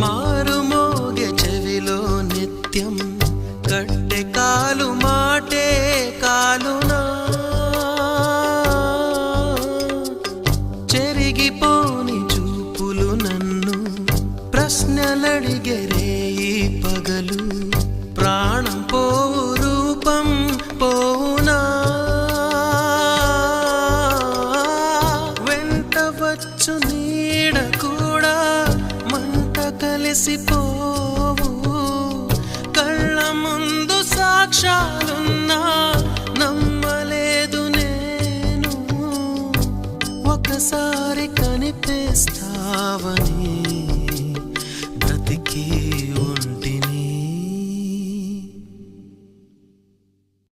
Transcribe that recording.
మారుమోగే చెవిలో నిత్యం. కట్టె కాలు మాటే కాలునా. చెరిగిపోని చూపులు నన్ను ప్రశ్నలడిగరే ఈ పగలు. ప్రాణం పోవు రూపం పోవునా. వెంట వచ్చు నీడ మురిసిపోవు కళ్ళ ముందు సాక్ష్యాలున్నా నమ్మలేదు నేను. ఒకసారి కనిపిస్తావని బ్రతికే